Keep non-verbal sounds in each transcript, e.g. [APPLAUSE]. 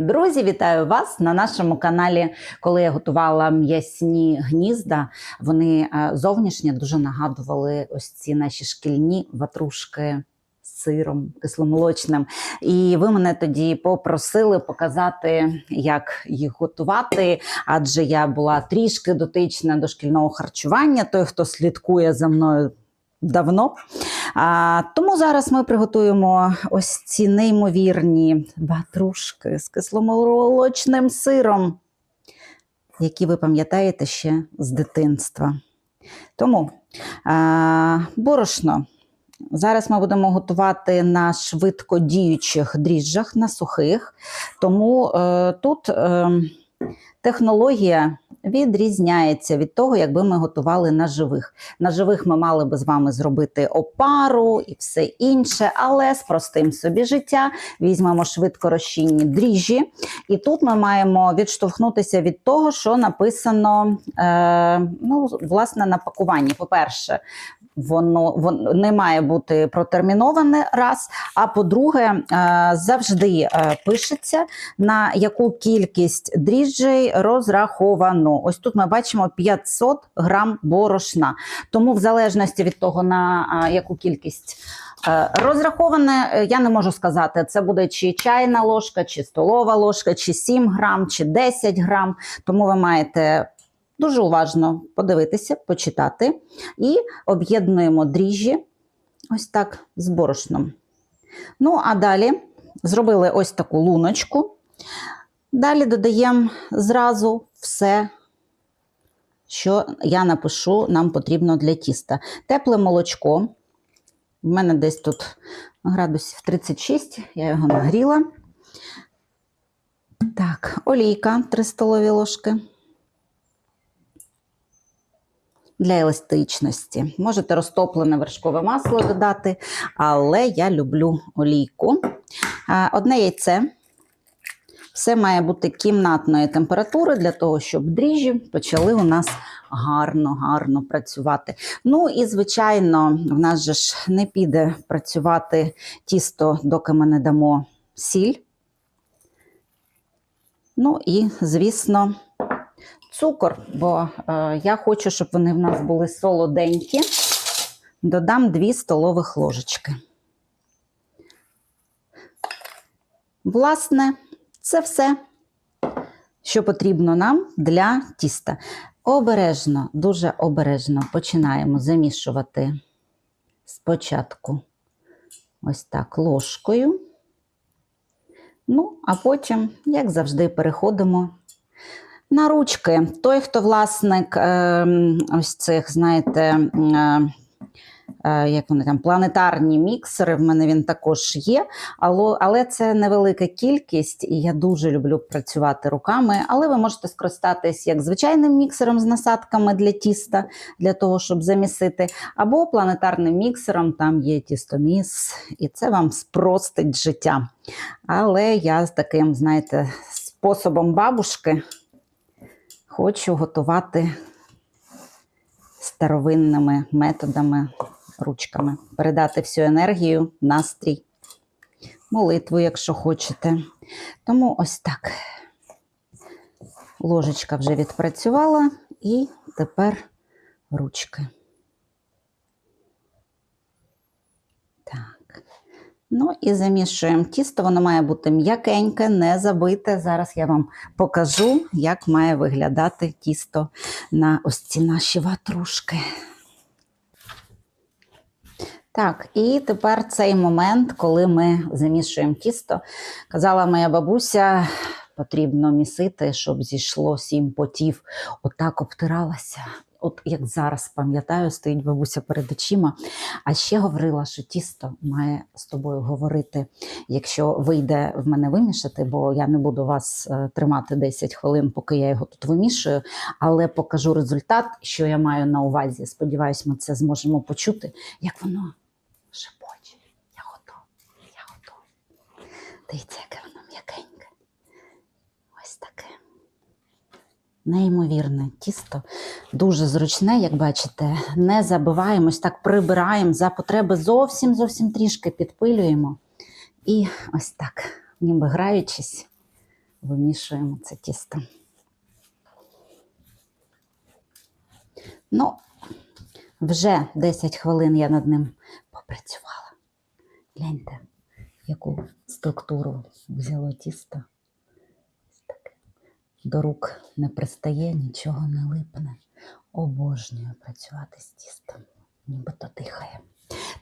Друзі, вітаю вас на нашому каналі. Коли я готувала м'ясні гнізда, вони е, зовнішньо дуже нагадували ось ці наші шкільні ватрушки з сиром кисломолочним. І ви мене тоді попросили показати, як їх готувати, адже я була трішки дотична до шкільного харчування. Той, хто слідкує за мною давно. А, тому зараз ми приготуємо ось ці неймовірні ватрушки з кисломолочним сиром, які ви пам'ятаєте ще з дитинства. Тому а, борошно. Зараз ми будемо готувати на швидкодіючих дріжджах, на сухих. Тому е, тут е, технологія відрізняється від того, якби ми готували на живих. На живих ми мали би з вами зробити опару і все інше, але з простим собі життя візьмемо швидко розчинні дріжджі. І тут ми маємо відштовхнутися від того, що написано е, ну, власне на пакуванні. По-перше, Воно, воно не має бути протерміноване раз. А по-друге, е, завжди е, пишеться, на яку кількість дріжджей розраховано. Ось тут ми бачимо 500 грам борошна. Тому, в залежності від того, на яку кількість е, розраховане, е, я не можу сказати, це буде чи чайна ложка, чи столова ложка, чи 7 грам, чи 10 грам. Тому ви маєте. Дуже уважно подивитися, почитати і об'єднуємо дріжджі ось так з борошном. Ну, а далі зробили ось таку луночку. Далі додаємо зразу все, що я напишу, нам потрібно для тіста. Тепле молочко. У мене десь тут градусів 36, я його нагріла. Так, олійка 3 столові ложки для еластичності. Можете розтоплене вершкове масло додати, але я люблю олійку. Одне яйце. Все має бути кімнатної температури для того, щоб дріжджі почали у нас гарно, гарно працювати. Ну і, звичайно, в нас же ж не піде працювати тісто, доки ми не дамо сіль. Ну і, звісно, цукор, бо е, я хочу, щоб вони в нас були солоденькі. Додам 2 столових ложечки. Власне, це все, що потрібно нам для тіста. Обережно, дуже обережно починаємо замішувати спочатку ось так ложкою. Ну, а потім, як завжди, переходимо на ручки. Той, хто власник е, ось цих, знаєте, е, як вони там, планетарні міксери, в мене він також є, але, але це невелика кількість, і я дуже люблю працювати руками. Але ви можете скористатись як звичайним міксером з насадками для тіста, для того, щоб замісити, або планетарним міксером, там є тістоміс, і це вам спростить життя. Але я з таким, знаєте, способом бабушки. Хочу готувати старовинними методами, ручками, передати всю енергію, настрій, молитву, якщо хочете. Тому ось так. Ложечка вже відпрацювала, і тепер ручки. Так. Ну і замішуємо тісто, воно має бути м'якеньке, не забите. Зараз я вам покажу, як має виглядати тісто на ось ці наші ватрушки. Так, і тепер цей момент, коли ми замішуємо тісто. Казала моя бабуся, потрібно місити, щоб зійшло сім потів. Отак обтиралася. От як зараз пам'ятаю, стоїть бабуся перед очима. А ще говорила, що тісто має з тобою говорити, якщо вийде в мене вимішати, бо я не буду вас е, тримати 10 хвилин, поки я його тут вимішую, але покажу результат, що я маю на увазі. Сподіваюсь, ми це зможемо почути, як воно шепоче. Я готова, я готова. Дивіться, яке воно м'якеньке. Ось таке. Неймовірне тісто, дуже зручне, як бачите. Не забиваємось, так прибираємо за потреби зовсім зовсім трішки підпилюємо. І ось так, ніби граючись, вимішуємо це тісто. Ну, вже 10 хвилин я над ним попрацювала. Гляньте, яку структуру взяло тісто. До рук не пристає, нічого не липне. Обожнюю працювати з тістом, нібито дихає.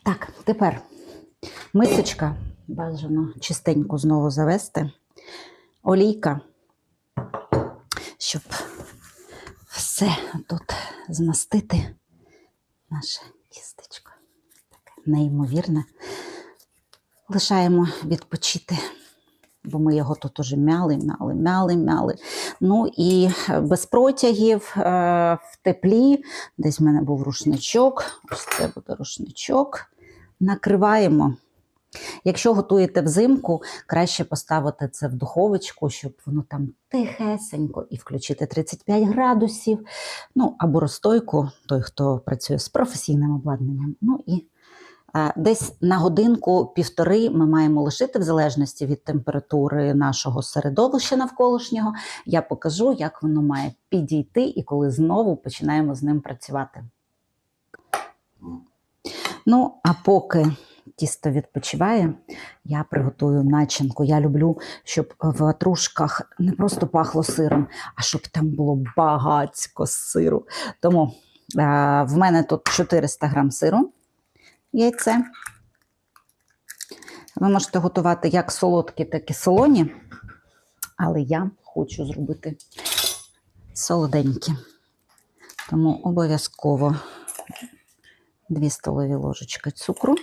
Так, тепер мисочка бажано чистенько знову завести. Олійка, щоб все тут змастити наше тістечко. Таке неймовірне. Лишаємо відпочити, бо ми його тут уже мяли, мяли, мяли, мяли. Ну і без протягів е, в теплі. Десь в мене був рушничок. Ось це буде рушничок. Накриваємо. Якщо готуєте взимку, краще поставити це в духовочку, щоб воно там тихесенько і включити 35 градусів. Ну, або розстойку, той, хто працює з професійним обладнанням. Ну і е, десь на годинку-півтори ми маємо лишити, в залежності від температури нашого середовища навколишнього. Я покажу, як воно має підійти і коли знову починаємо з ним працювати. Ну, а поки тісто відпочиває, я приготую начинку. Я люблю, щоб в ватрушках не просто пахло сиром, а щоб там було багацько сиру. Тому е, в мене тут 400 грам сиру, яйце. Ви можете готувати як солодкі, так і солоні, але я хочу зробити солоденькі. Тому обов'язково 2 столові ложечки цукру.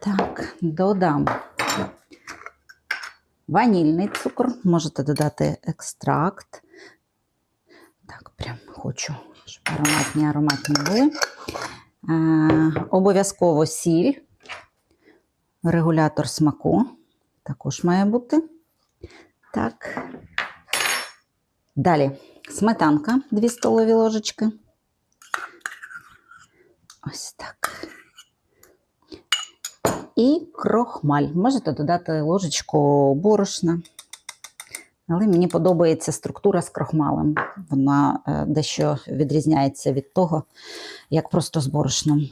Так, додам ванільний цукор, можете додати екстракт. Так, прям хочу, щоб ароматні ароматні були. Е, обов'язково сіль, регулятор смаку також має бути. Так. Далі сметанка 2 столові ложечки. Ось так. І крохмаль. Можете додати ложечку борошна. Але мені подобається структура з крохмалем. Вона е, дещо відрізняється від того, як просто з борошном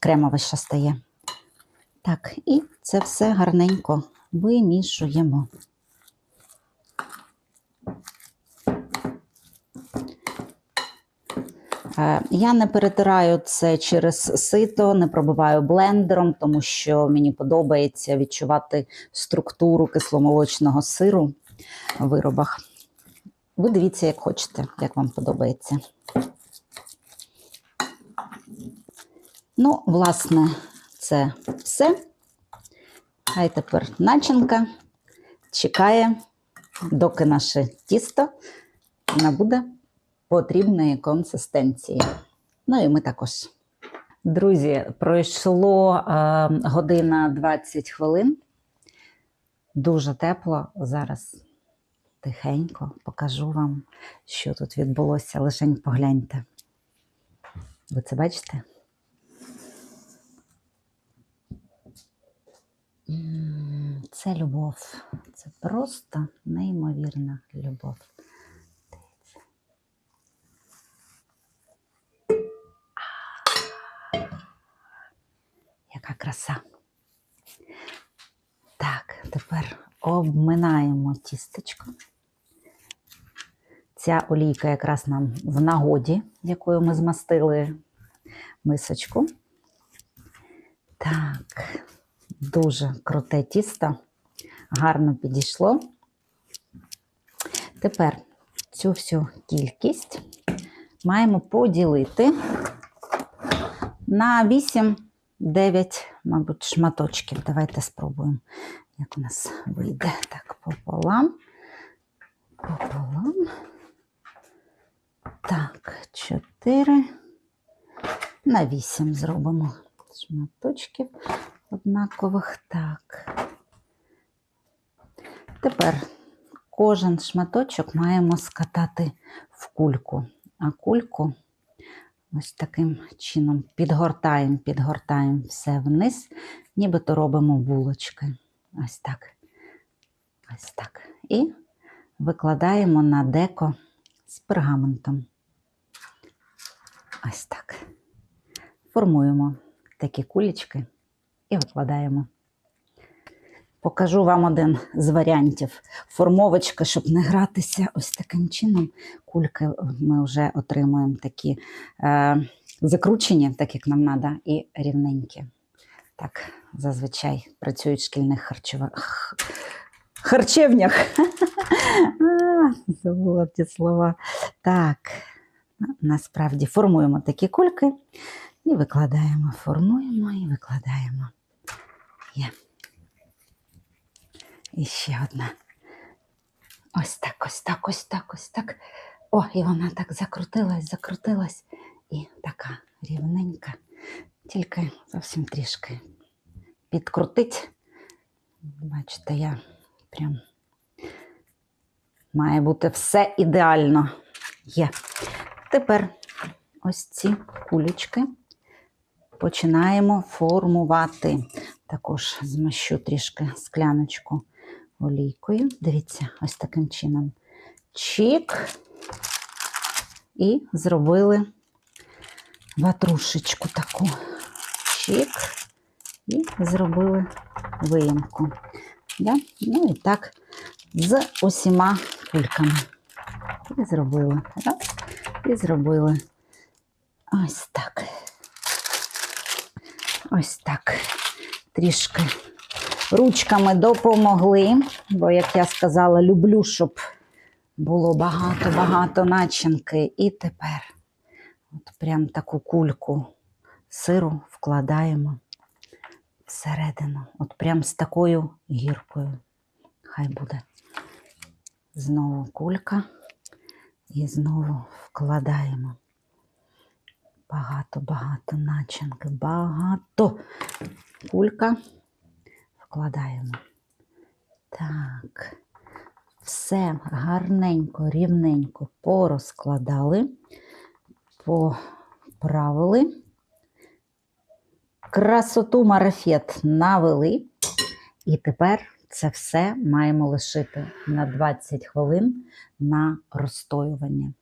кремовище стає. Так, і це все гарненько вимішуємо. Е, Я не перетираю це через сито, не пробиваю блендером, тому що мені подобається відчувати структуру кисломолочного сиру виробах. Ви дивіться, як хочете, як вам подобається. Ну, власне, це все. Хай тепер начинка чекає, доки наше тісто набуде потрібної консистенції. Ну і ми також. Друзі, пройшло е, година 20 хвилин. Дуже тепло. Зараз тихенько покажу вам, що тут відбулося. Лишень погляньте. Ви це бачите? Це любов. Це просто неймовірна любов. Яка краса. Так, тепер обминаємо тістечко. Ця олійка якраз нам в нагоді, якою ми змастили мисочку. Так, дуже круте тісто, гарно підійшло. Тепер цю всю кількість маємо поділити на 8-9, мабуть, шматочків. Давайте спробуємо, як у нас вийде. Так, пополам. Пополам. Так, 4 на 8 зробимо шматочків однакових. Так. Тепер кожен шматочок маємо скатати в кульку, а кульку ось таким чином підгортаємо, підгортаємо все вниз, нібито робимо булочки. Ось так. Ось так. І викладаємо на деко з пергаментом. Ось так. Формуємо такі кулечки і викладаємо. Покажу вам один з варіантів формовочки, щоб не гратися ось таким чином. Кульки ми вже отримуємо такі е, закручені, так як нам треба, і рівненькі. Так, зазвичай працюють в шкільних харчова... харчевнях. [LAUGHS] Забула ті слова. Так, насправді формуємо такі кульки і викладаємо, формуємо і викладаємо. Є. І ще одна. Ось так, ось так, ось так, ось так. О, і вона так закрутилась, закрутилась. І така рівненька. Тільки зовсім трішки підкрутить. Бачите, я прям має бути все ідеально. Є. Тепер ось ці кулечки починаємо формувати. Також змащу трішки скляночку олійкою. Дивіться, ось таким чином. Чик. І зробили ватрушечку таку. Чик. І зробили виємку. Да? Ну і так з усіма кульками. І зробили. Раз. І зробили. Ось так. Ось так. Трішки ручками допомогли, бо, як я сказала, люблю, щоб було багато-багато начинки. І тепер от прям таку кульку сиру вкладаємо всередину. От прям з такою гіркою. Хай буде. Знову кулька. І знову вкладаємо. Багато-багато начинки. Багато. Кулька. Вкладаємо. Так. Все гарненько, рівненько порозкладали, поправили. Красоту марафет навели. І тепер це все маємо лишити на 20 хвилин на розстоювання.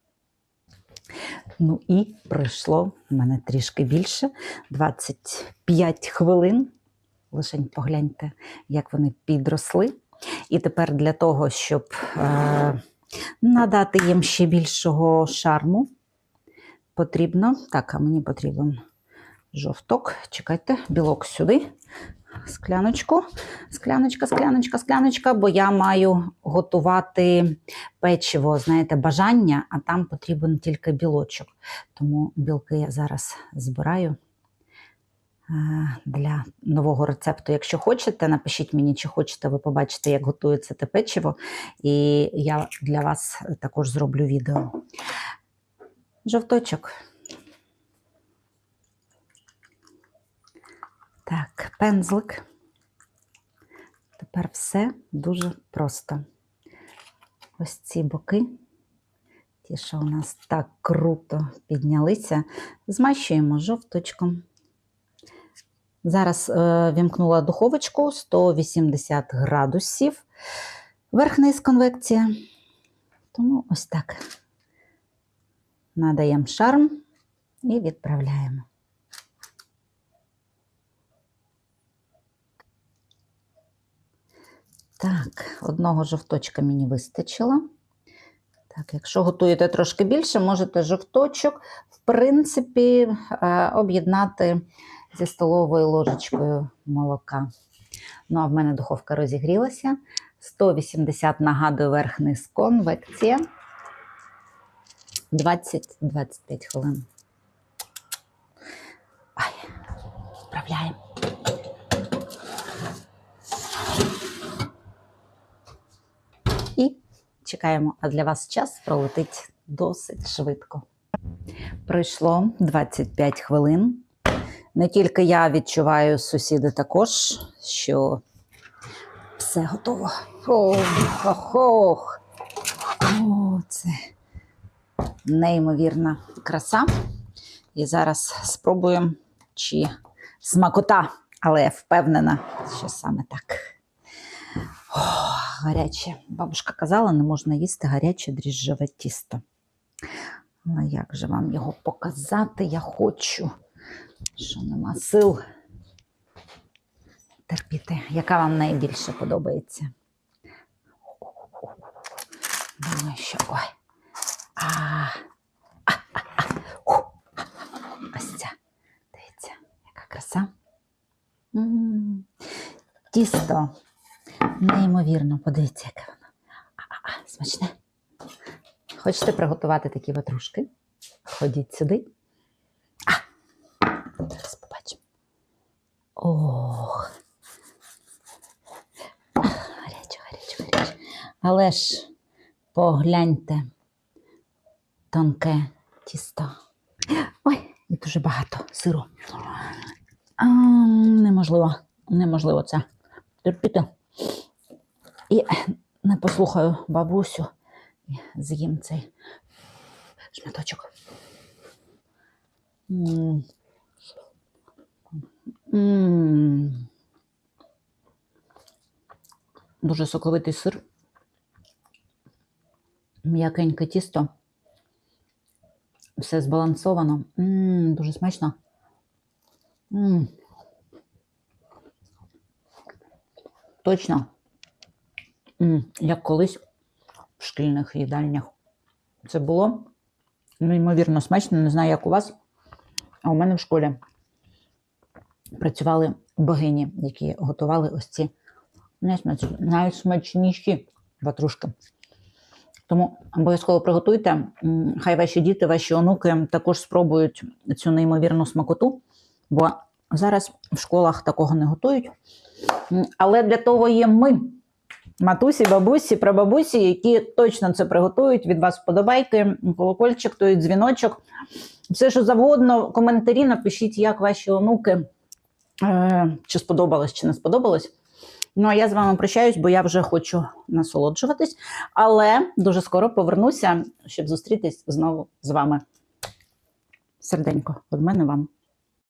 Ну і пройшло в мене трішки більше 25 хвилин. Лишень погляньте, як вони підросли. І тепер для того, щоб е, надати їм ще більшого шарму, потрібно. Так, а мені потрібен жовток. Чекайте, білок сюди. Скляночку, скляночка, скляночка, скляночка, бо я маю готувати печиво, знаєте, бажання, а там потрібен тільки білочок. Тому білки я зараз збираю е, для нового рецепту. Якщо хочете, напишіть мені, чи хочете ви побачити, як готується те печиво, і я для вас також зроблю відео. Жовточок. Так, пензлик. Тепер все дуже просто. Ось ці боки, ті, що у нас так круто піднялися, змащуємо жовточком. Зараз е, вімкнула духовочку 180 градусів. Верх-низ конвекція. Тому ось так. Надаємо шарм і відправляємо. Так, одного жовточка мені вистачило. Так, якщо готуєте трошки більше, можете жовточок, в принципі, е, об'єднати зі столовою ложечкою молока. Ну, а в мене духовка розігрілася. 180 нагадую верх-низ конвекція. 20-25 хвилин. Ай, справляємо. І чекаємо, а для вас час пролетить досить швидко. Пройшло 25 хвилин. Не тільки я відчуваю, сусіди також, що все готово. Ох, ох, ох. О, це неймовірна краса. І зараз спробуємо, чи смакота, але я впевнена, що саме так. О, гаряче. Бабушка казала, не можна їсти гаряче дріжджове тісто. Але як же вам його показати? Я хочу, що нема сил терпіти. Яка вам найбільше подобається? Думаю, що ой. А, а, а, а. Ось ця. Дивіться, яка краса. М. Тісто. Неймовірно, подивіться, яке воно. А-а-а, смачне. Хочете приготувати такі ватрушки? Ходіть сюди. А! Зараз побачимо. Ох. Гаряче, гаряче, гаряче. Але ж погляньте. Тонке тісто. Ой, і дуже багато сиру. А, неможливо, неможливо це терпіти. І не послухаю бабусю і з'їм цей шматочок. М. М. Дуже соковитий сир. М'якеньке тісто. Все збалансовано. М, дуже смачно. М. Точно. Як колись в шкільних їдальнях. Це було неймовірно смачно. Не знаю, як у вас. А у мене в школі працювали богині, які готували ось ці найсмачніші ватрушки. Тому обов'язково приготуйте. Хай ваші діти, ваші онуки також спробують цю неймовірну смакоту, бо зараз в школах такого не готують. Але для того є ми, матусі, бабусі, прабабусі, які точно це приготують. Від вас вподобайки, колокольчик, той дзвіночок. Все, що завгодно, коментарі напишіть, як ваші онуки, е, чи сподобалось, чи не сподобалось. Ну, а я з вами прощаюсь, бо я вже хочу насолоджуватись, але дуже скоро повернуся, щоб зустрітись знову з вами. Серденько, від мене вам.